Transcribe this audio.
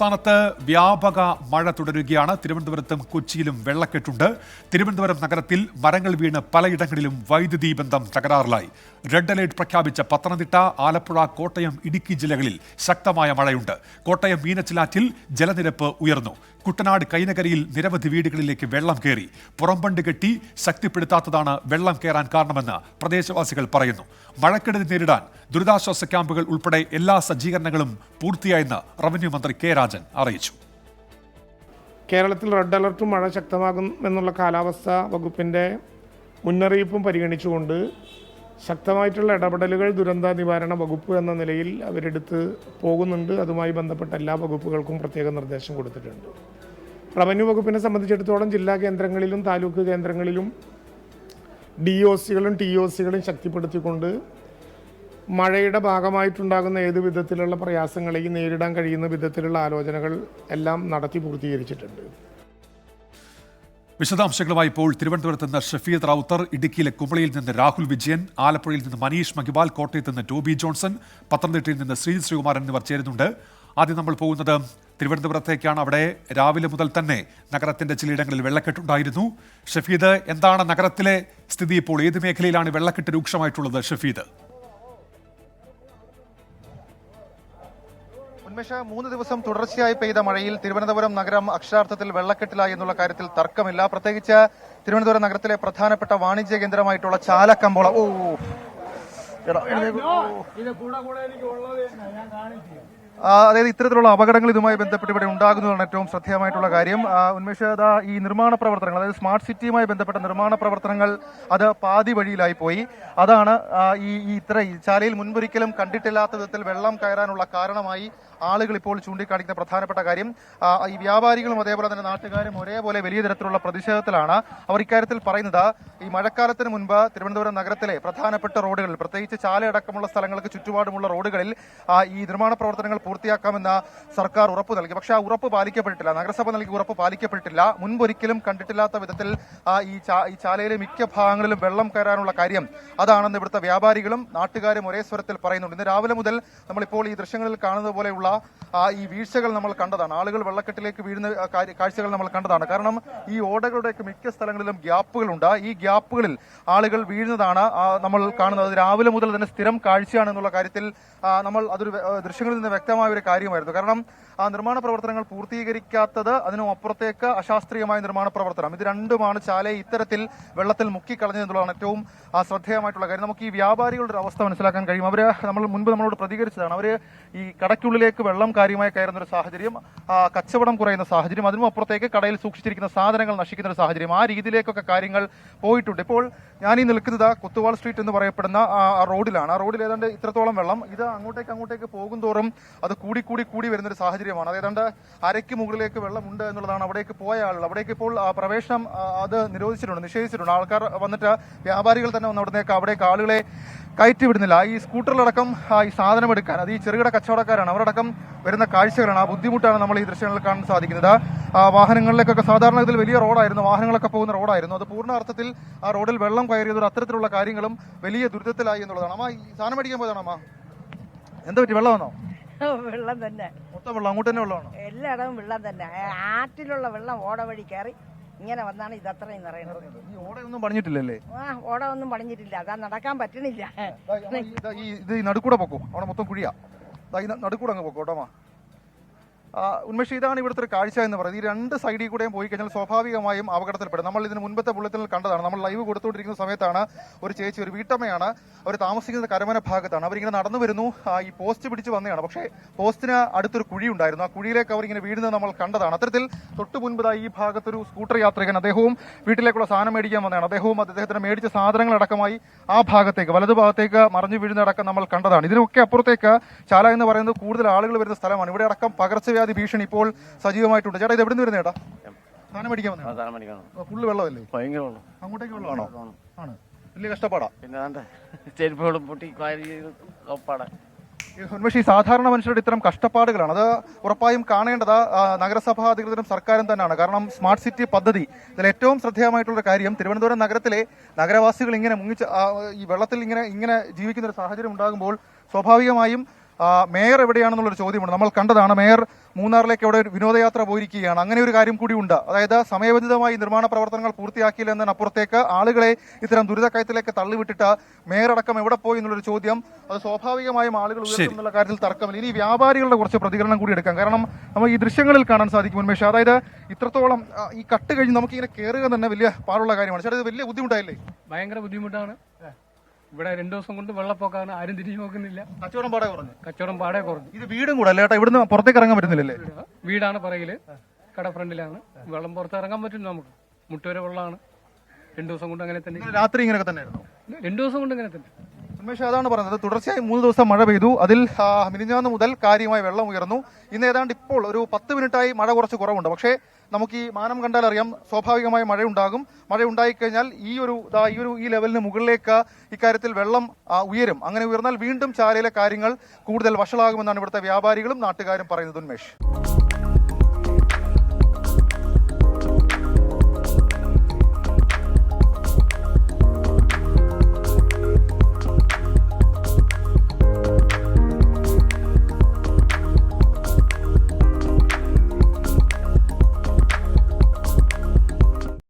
സംസ്ഥാനത്ത് വ്യാപക മഴ തുടരുകയാണ്. തിരുവനന്തപുരത്തും കൊച്ചിയിലും വെള്ളക്കെട്ടുണ്ട്. തിരുവനന്തപുരം നഗരത്തിൽ മരങ്ങൾ വീണ് പലയിടങ്ങളിലും വൈദ്യുതി ബന്ധം തകരാറിലായി. റെഡ് അലേർട്ട് പ്രഖ്യാപിച്ച പത്തനംതിട്ട ആലപ്പുഴ കോട്ടയം ഇടുക്കി ജില്ലകളിൽ ശക്തമായ മഴയുണ്ട്. കോട്ടയം മീനച്ചിലാറ്റിൽ ജലനിരപ്പ് ഉയർന്നു. കുട്ടനാട് കൈനകരിയിൽ നിരവധി വീടുകളിലേക്ക് വെള്ളം കയറി. പുറംബണ്ട് കെട്ടി ശക്തിപ്പെടുത്താത്തതാണ് വെള്ളം കയറാൻ കാരണമെന്ന് പ്രദേശവാസികൾ പറയുന്നു. മഴക്കെടുതി നേരിടാൻ ദുരിതാശ്വാസ ക്യാമ്പുകൾ ഉൾപ്പെടെ എല്ലാ സജ്ജീകരണങ്ങളും പൂർത്തിയായെന്ന് റവന്യൂ മന്ത്രി കെ രാജൻ അറിയിച്ചു. കേരളത്തിൽ റെഡ് അലർട്ട് മഴ ശക്തമാകുമെന്നുള്ള കാലാവസ്ഥ വകുപ്പിന്റെ മുന്നറിയിപ്പും പരിഗണിച്ചുകൊണ്ട് ശക്തമായിട്ടുള്ള ഇടപെടലുകൾ ദുരന്ത നിവാരണ വകുപ്പ് എന്ന നിലയിൽ അവരെടുത്ത് പോകുന്നുണ്ട്. അതുമായി ബന്ധപ്പെട്ട എല്ലാ വകുപ്പുകൾക്കും പ്രത്യേക നിർദ്ദേശം കൊടുത്തിട്ടുണ്ട്. റവന്യൂ വകുപ്പിനെ സംബന്ധിച്ചിടത്തോളം ജില്ലാ കേന്ദ്രങ്ങളിലും താലൂക്ക് കേന്ദ്രങ്ങളിലും ഡി ഒ സികളും ടി ഒ സികളും ശക്തിപ്പെടുത്തിക്കൊണ്ട് മഴയുടെ ഭാഗമായിട്ടുണ്ടാകുന്ന ഏത് വിധത്തിലുള്ള പ്രയാസങ്ങളെയും നേരിടാൻ കഴിയുന്ന വിധത്തിലുള്ള ആലോചനകൾ എല്ലാം നടത്തി പൂർത്തീകരിച്ചിട്ടുണ്ട്. വിശദാംശങ്ങളുമായി ഇപ്പോൾ തിരുവനന്തപുരത്ത് നിന്ന് ഷഫീദ് റൌത്തർ ഇടുക്കിയിലെ കുമളിയിൽ നിന്ന് രാഹുൽ വിജയൻ ആലപ്പുഴയിൽ നിന്ന് മനീഷ് മഹിബാൽ കോട്ടയത്ത് നിന്ന് ടോബി ജോൺസൺ പത്തനംതിട്ടയിൽ നിന്ന് ശ്രീ ശ്രീകുമാർ എന്നിവർ ചേരുന്നുണ്ട്. ആദ്യം നമ്മൾ പോകുന്നത് തിരുവനന്തപുരത്തേക്കാണ്. അവിടെ രാവിലെ മുതൽ തന്നെ നഗരത്തിന്റെ ചിലയിടങ്ങളിൽ വെള്ളക്കെട്ടുണ്ടായിരുന്നു ഷഫീദ് എന്താണ് നഗരത്തിലെ സ്ഥിതി ഇപ്പോൾ? ഏത് മേഖലയിലാണ് വെള്ളക്കെട്ട് രൂക്ഷമായിട്ടുള്ളത് ഷഫീദ്? ഉന്മേഷ മൂന്ന് ദിവസം തുടർച്ചയായി പെയ്ത മഴയിൽ തിരുവനന്തപുരം നഗരം അക്ഷരാർത്ഥത്തിൽ വെള്ളക്കെട്ടിലായി എന്നുള്ള കാര്യത്തിൽ തർക്കമില്ല. പ്രത്യേകിച്ച് തിരുവനന്തപുരം നഗരത്തിലെ പ്രധാനപ്പെട്ട വാണിജ്യ കേന്ദ്രമായിട്ടുള്ള ചാലക്കമ്പോള. ഓ അതായത് ഇത്തരത്തിലുള്ള അപകടങ്ങൾ ഇതുമായി ബന്ധപ്പെട്ട് ഇവിടെ ഉണ്ടാകുന്നതാണ് ഏറ്റവും ശ്രദ്ധേയമായിട്ടുള്ള കാര്യം. ആ, ഉന്മേഷ് ഈ നിർമ്മാണ പ്രവർത്തനങ്ങൾ അതായത് സ്മാർട്ട് സിറ്റിയുമായി ബന്ധപ്പെട്ട നിർമ്മാണ പ്രവർത്തനങ്ങൾ അത് പാതി വഴിയിലായി പോയി. അതാണ് ഈ ഇത്ര ചാലയിൽ മുൻപൊരിക്കലും കണ്ടിട്ടില്ലാത്ത വിധത്തിൽ വെള്ളം കയറാനുള്ള കാരണമായി ആളുകൾ ഇപ്പോൾ ചൂണ്ടിക്കാണിക്കുന്ന പ്രധാനപ്പെട്ട കാര്യം. ഈ വ്യാപാരികളും അതേപോലെ തന്നെ നാട്ടുകാരും ഒരേപോലെ വലിയ തരത്തിലുള്ള പ്രതിഷേധത്തിലാണ്. അവർ ഇക്കാര്യത്തിൽ പറയുന്നത് ഈ മഴക്കാലത്തിന് മുൻപ് തിരുവനന്തപുരം നഗരത്തിലെ പ്രധാനപ്പെട്ട റോഡുകളിൽ പ്രത്യേകിച്ച് ചാലയടക്കമുള്ള സ്ഥലങ്ങൾക്ക് ചുറ്റുപാടുമുള്ള റോഡുകളിൽ ഈ നിർമ്മാണ പ്രവർത്തനങ്ങൾ പൂർത്തിയാക്കാമെന്ന് സർക്കാർ ഉറപ്പ് നൽകി. പക്ഷേ ആ ഉറപ്പ് പാലിക്കപ്പെട്ടിട്ടില്ല. നഗരസഭ നൽകിയ ഉറപ്പ് പാലിക്കപ്പെട്ടിട്ടില്ല മുൻപൊരിക്കലും കണ്ടിട്ടില്ലാത്ത വിധത്തിൽ ഈ ഈ ചാലയിലെ മിക്ക ഭാഗങ്ങളിലും വെള്ളം കയറാനുള്ള കാര്യം അതാണെന്ന് ഇവിടുത്തെ വ്യാപാരികളും നാട്ടുകാരും ഒരേ സ്വരത്തിൽ പറയുന്നുണ്ട്. ഇന്ന് രാവിലെ മുതൽ നമ്മളിപ്പോൾ ഈ ദൃശ്യങ്ങളിൽ കാണുന്നത് പോലെയുള്ള ഈ വീഴ്ചകൾ നമ്മൾ കണ്ടതാണ്. ആളുകൾ വെള്ളക്കെട്ടിലേക്ക് വീഴുന്ന കാഴ്ചകൾ നമ്മൾ കണ്ടതാണ്. കാരണം ഈ ഓടകളുടെയൊക്കെ മിക്ക സ്ഥലങ്ങളിലും ഗ്യാപ്പുകളുണ്ട്. ഈ ഗ്യാപ്പുകളിൽ ആളുകൾ വീഴുന്നതാണ് നമ്മൾ കാണുന്നത്. രാവിലെ മുതൽ തന്നെ സ്ഥിരം കാഴ്ചയാണ് എന്നുള്ള കാര്യത്തിൽ നമ്മൾ അതൊരു ദൃശ്യങ്ങളിൽ നിന്ന് വ്യക്തമായ ഒരു കാര്യമായിരുന്നു. കാരണം ആ നിർമ്മാണ പ്രവർത്തനങ്ങൾ പൂർത്തീകരിക്കാത്തത് അതിനും അപ്പുറത്തേക്ക് അശാസ്ത്രീയമായ നിർമ്മാണ പ്രവർത്തനം. ഇത് രണ്ടുമാണ് ചാലയെ ഇത്തരത്തിൽ വെള്ളത്തിൽ മുക്കിക്കളഞ്ഞത് എന്നുള്ളതാണ് ഏറ്റവും ശ്രദ്ധേയമായിട്ടുള്ള കാര്യം. നമുക്ക് ഈ വ്യാപാരികളുടെ ഒരു അവസ്ഥ മനസ്സിലാക്കാൻ കഴിയും. അവർ നമ്മൾ മുൻപ് നമ്മളോട് പ്രതികരിച്ചതാണ്. അവർ ഈ കടയ്ക്കുള്ളിലേക്ക് വെള്ളം കാര്യമായി കയറുന്ന ഒരു സാഹചര്യം കച്ചവടം കുറയുന്ന സാഹചര്യം അതിനും അപ്പുറത്തേക്ക് കടയിൽ സൂക്ഷിച്ചിരിക്കുന്ന സാധനങ്ങൾ നശിക്കുന്ന ഒരു സാഹചര്യം. ആ രീതിയിലേക്കൊക്കെ കാര്യങ്ങൾ പോയിട്ടുണ്ട്. ഇപ്പോൾ ഞാൻ ഈ നിൽക്കുന്നത് കുത്തുവാൾ സ്ട്രീറ്റ് എന്ന് പറയപ്പെടുന്ന ആ റോഡിലാണ്. ആ റോഡിൽ ഏതാണ്ട് ഇത്രത്തോളം വെള്ളം. ഇത് അങ്ങോട്ടേക്ക് അങ്ങോട്ടേക്ക് പോകും തോറും അത് കൂടി കൂടി കൂടി വരുന്ന ഒരു സാഹചര്യമാണ്. അത് ഏതാണ്ട് അരയ്ക്ക് മുകളിലേക്ക് വെള്ളമുണ്ട് എന്നുള്ളതാണ് അവിടേക്ക് പോയ ആളുകൾ. അവിടേക്ക് ഇപ്പോൾ പ്രവേശനം അത് നിരോധിച്ചിട്ടുണ്ട് നിഷേധിച്ചിട്ടുണ്ട്. ആൾക്കാർ വന്നിട്ട് വ്യാപാരികൾ തന്നെ വന്ന് അവിടുന്നേക്ക് അവിടേക്ക് ആളുകളെ കയറ്റി വിടുന്നില്ല ഈ സ്കൂട്ടറിലടക്കം ഈ സാധനം എടുക്കാൻ അത് ഈ ചെറുകിട കച്ചവടക്കാരാണ്. അവരടക്കം വരുന്ന കാഴ്ചകളാണ്. ആ ബുദ്ധിമുട്ടാണ് നമ്മൾ ഈ ദൃശ്യങ്ങളിൽ കാണാൻ സാധിക്കുന്നത്. ആ, വാഹനങ്ങളിലേക്കൊക്കെ സാധാരണ ഇതിൽ വലിയ റോഡായിരുന്നു. വാഹനങ്ങളൊക്കെ പോകുന്ന റോഡായിരുന്നു. അത് പൂർണ അർത്ഥത്തിൽ ആ റോഡിൽ വെള്ളം കയറിയത് അത്തരത്തിലുള്ള കാര്യങ്ങളും വലിയ ദുരിതത്തിലായി എന്നുള്ളതാണ്. അമ്മ ഈ സാധനം മേടിക്കാൻ പോയതാണോ അമ്മ? എന്താ പറ്റി? വെള്ളം വന്നോ? വെള്ളം തന്നെ. മൊത്തം വെള്ളം അങ്ങോട്ട് തന്നെ വെള്ളമാണ്? എല്ലായിടവും വെള്ളം തന്നെ. ആറ്റിലുള്ള വെള്ളം ഓട വഴി കയറി ഇങ്ങനെ വന്നാണ് ഇത് അത്രയും നിറയുന്നത് ഈ ഓടയൊന്നും പണിഞ്ഞിട്ടില്ലല്ലേ? ആ ഓട ഒന്നും പണിഞ്ഞിട്ടില്ല. അതാ നടക്കാൻ പറ്റണില്ല. ഇതാ ഈ- ഇത് ഈ നടുക്കൂടെ പൊക്കോ. അവിടെ മൊത്തം കുഴിയാ. ദാ ഈ ന- നടുക്കൂടെ അങ്ങ് പൊക്കോ കേട്ടോ ഉന്മേഷ് ഇതാണ് ഇവിടുത്തെ ഒരു കാഴ്ച എന്ന് പറയുന്നത്. ഈ രണ്ട് സൈഡിൽ കൂടെയും പോയി കഴിഞ്ഞാൽ സ്വാഭാവികമായും അപകടത്തിൽപ്പെടും. നമ്മൾ ഇതിന് മുൻപത്തെ ബുള്ളറ്റിനിൽ കണ്ടതാണ്. നമ്മൾ ലൈവ് കൊടുത്തുകൊണ്ടിരിക്കുന്ന സമയത്താണ് ഒരു ചേച്ചി ഒരു വീട്ടമ്മയാണ്. അവർ താമസിക്കുന്നത് കരമന ഭാഗത്താണ്. അവരിങ്ങനെ നടന്നു വരുന്നു. ഈ പോസ്റ്റ് പിടിച്ച് വന്നതാണ്. പക്ഷേ പോസ്റ്റിന് അടുത്തൊരു കുഴി ഉണ്ടായിരുന്നു. ആ കുഴിയിലേക്ക് അവർ ഇങ്ങനെ വീഴുന്നത് നമ്മൾ കണ്ടതാണ്. അത്തരത്തിൽ തൊട്ട് മുൻപതായി ഈ ഭാഗത്തൊരു സ്കൂട്ടർ യാത്രികൻ അദ്ദേഹവും വീട്ടിലേക്കുള്ള സാധനം മേടിക്കാൻ വന്നതാണ്. അദ്ദേഹവും അദ്ദേഹത്തിന് മേടിച്ച സാധനങ്ങളടക്കമായി ആ ഭാഗത്തേക്ക് വലതു ഭാഗത്തേക്ക് മറിഞ്ഞു വീഴുന്നതടക്കം നമ്മൾ കണ്ടതാണ്. ഇതിനൊക്കെ അപ്പുറത്തേക്ക് ചാല എന്ന് പറയുന്നത് കൂടുതൽ ആളുകൾ വരുന്ന സ്ഥലമാണ്. ഇവിടെ അടക്കം പകർച്ചവ്യാധി ഭീഷണി ഇപ്പോൾ സജീവമായിട്ടുണ്ട്. ചേട്ടാ ഇത് എവിടെ നിന്ന് വരുന്ന ചേട്ടാ? സാധനം മേടിക്കാൻ സാധനം മേടിക്കണം ഫുള്ള് വെള്ളമല്ലേ? ഭയങ്കര വെള്ളം. അങ്ങോട്ടേക്ക് വെള്ളമാണോ ആണ്? വലിയ കഷ്ടപ്പാടാ. പിന്നെ ചെരുപ്പുകളും പൊട്ടി ഉന്മേഷ് സാധാരണ മനുഷ്യരുടെ ഇത്തരം കഷ്ടപ്പാടുകളാണ്. അത് ഉറപ്പായും കാണേണ്ടത് നഗരസഭാ അധികൃതരും സർക്കാരും തന്നെയാണ്. കാരണം സ്മാർട്ട് സിറ്റി പദ്ധതി ഇതിൽ ഏറ്റവും ശ്രദ്ധേയമായിട്ടുള്ള കാര്യം തിരുവനന്തപുരം നഗരത്തിലെ നഗരവാസികൾ ഇങ്ങനെ മുങ്ങിച്ച് ഈ വെള്ളത്തിൽ ഇങ്ങനെ ഇങ്ങനെ ജീവിക്കുന്ന ഒരു സാഹചര്യം ഉണ്ടാകുമ്പോൾ സ്വാഭാവികമായും മേയർ എവിടെയാണെന്നുള്ളൊരു ചോദ്യമുണ്ട്. നമ്മൾ കണ്ടതാണ് മേയർ മൂന്നാറിലേക്ക് അവിടെ ഒരു വിനോദയാത്ര പോയിരിക്കുകയാണ്. അങ്ങനെ ഒരു കാര്യം കൂടിയുണ്ട് ഉണ്ട്. അതായത് സമയബന്ധിതമായി നിർമ്മാണ പ്രവർത്തനങ്ങൾ പൂർത്തിയാക്കിയില്ല എന്നതിനപ്പുറത്തേക്ക് ആളുകളെ ഇത്തരം ദുരിതക്കയത്തിലേക്ക് തള്ളിവിട്ടിട്ട് മേയർ അടക്കം എവിടെ പോയി എന്നുള്ളൊരു ചോദ്യം. അത് സ്വാഭാവികമായും ആളുകൾ ഉയർത്തുന്നുള്ള കാര്യത്തിൽ തർക്കമില്ല. ഇനി വ്യാപാരികളുടെ കുറച്ച് പ്രതികരണം കൂടി എടുക്കാം. കാരണം നമ്മൾ ഈ ദൃശ്യങ്ങളിൽ കാണാൻ സാധിക്കും ഉന്മേഷ്. അതായത് ഇത്രത്തോളം ഈ കട്ട് കഴിഞ്ഞ് നമുക്കിങ്ങനെ കയറുക തന്നെ വലിയ പാടുള്ള കാര്യമാണ്. ചേട്ടാ ഇത് വലിയ ബുദ്ധിമുട്ടായില്ലേ? ഭയങ്കര ബുദ്ധിമുട്ടാണ്. ഇവിടെ രണ്ടു ദിവസം കൊണ്ട് വെള്ളപ്പൊക്കാണ് ആരും തിരിഞ്ഞു നോക്കുന്നില്ല. കച്ചവടം പാടെ കുറഞ്ഞു. കച്ചവടം പാടെ കുറഞ്ഞു. ഇത് വീടും കൂടെ അല്ലേട്ടാ ഇവിടുന്ന് പുറത്തേക്ക് ഇറങ്ങാൻ പറ്റുന്നില്ലല്ലേ? വീടാണ് പറയിൽ. കട ഫ്രണ്ടിലാണ് വെള്ളം പുറത്ത് ഇറങ്ങാൻ പറ്റും നമുക്ക്. മുട്ടുവരെ വെള്ളമാണ്. രണ്ടു ദിവസം കൊണ്ട് അങ്ങനെ തന്നെ രാത്രി ഇങ്ങനെയൊക്കെ തന്നെ രണ്ടു ദിവസം കൊണ്ട് ഇങ്ങനെ തന്നെ. ഉന്മേഷ് അതാണ് പറഞ്ഞത്. തുടർച്ചയായി മൂന്ന് ദിവസം മഴ പെയ്തു. അതിൽ മിനിഞ്ഞാന്ന് മുതൽ കാര്യമായി വെള്ളം ഉയർന്നു. ഇന്ന് ഏതാണ്ട് ഇപ്പോൾ ഒരു പത്ത് മിനിറ്റായി മഴ കുറച്ച് കുറവുണ്ട്. പക്ഷേ നമുക്ക് ഈ മാനം കണ്ടാൽ അറിയാം സ്വാഭാവികമായി മഴയുണ്ടാകും. മഴ ഉണ്ടായിക്കഴിഞ്ഞാൽ ഈ ഒരു ഈ ഒരു ഈ ലെവലിന് മുകളിലേക്ക് ഇക്കാര്യത്തിൽ വെള്ളം ഉയരും. അങ്ങനെ ഉയർന്നാൽ വീണ്ടും ചാലയിലെ കാര്യങ്ങൾ കൂടുതൽ വഷളാകുമെന്നാണ് ഇവിടുത്തെ വ്യാപാരികളും നാട്ടുകാരും പറയുന്നത് ഉന്മേഷ്.